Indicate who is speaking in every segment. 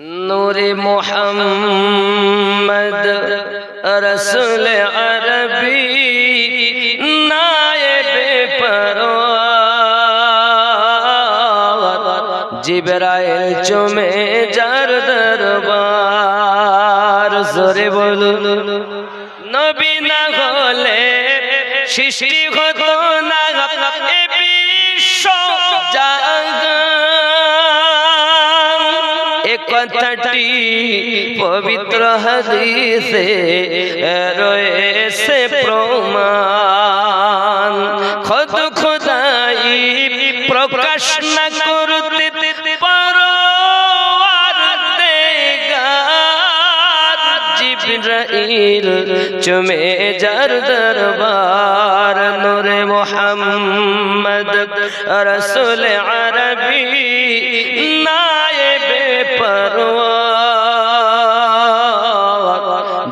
Speaker 1: নূরে মোহাম্মদ রসুল আরবি নায়েবে পরওয়ার জিবরাইল চুমে যার দরবার, জোরে বলুন। নবী না হলে সৃষ্টি হতো না। এ বিশ্ব কথাটি পবিত্র হাদিসে রয়েছে প্রমাণ। খোদ খোদাই প্রকাশ না করতে পারো চুমে যার দরবার, নূরে মোহাম্মদ রসুল আরবি পরওয়ার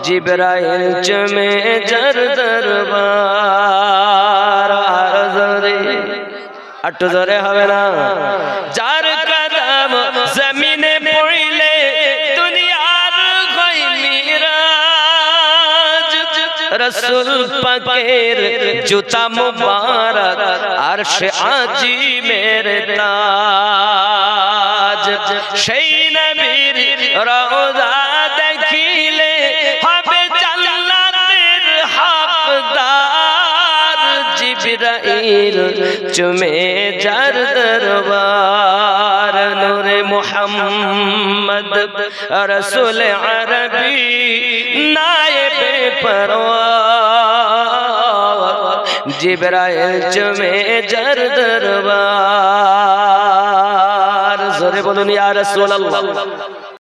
Speaker 1: জিবরাইল চুমে যার দরবার আর জোরে আট্টু জোরে হবে না যার কদম জমিনে পড়িলে দুনিয়ার হয় মিরাজ রসুল পাকের জুতা মুবারক আরশ আজি মেরে তাজ সেই চুমে যার দরবার, নূরে মুহাম্মদ রসুল আরবি নায়েবে পরওয়ার জিবরাইল চুমে যার দরবার। জোরে বলুন, ইয়া রাসূলুল্লাহ।